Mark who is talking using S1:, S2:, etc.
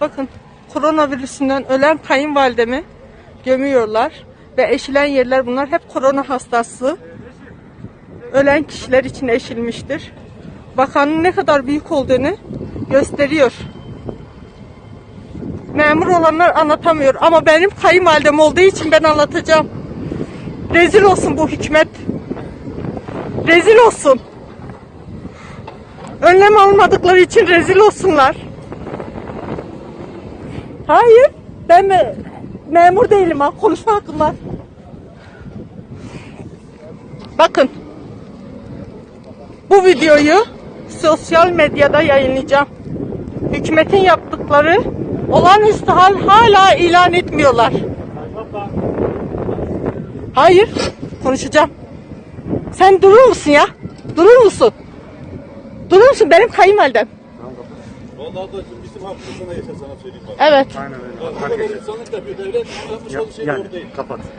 S1: Bakın koronavirüsünden ölen kayınvalidemi gömüyorlar. Ve eşilen yerler bunlar hep korona hastası. Ölen kişiler için eşilmiştir. Bakanın ne kadar büyük olduğunu gösteriyor. Memur olanlar anlatamıyor ama benim kayınvalidem olduğu için ben anlatacağım. Rezil olsun bu hükümet. Rezil olsun. Önlem almadıkları için rezil olsunlar. Hayır. Ben me- memur değilim ha. Konuşma hakkım var. Bakın. Bu videoyu sosyal medyada yayınlayacağım. Hükümetin yaptıkları olağanüstü hal hala ilan etmiyorlar. Hayır. Konuşacağım. Sen durur musun ya? Durur musun? Durur musun? Benim kayınvalidem.
S2: Vallahi ablacığım bizim hakkımız sana yeter sana söyleyeyim bak.
S1: Evet.
S2: Bu kadar insanlık yapıyor devlet yapmış olduğu şey doğru değil.
S3: kapat.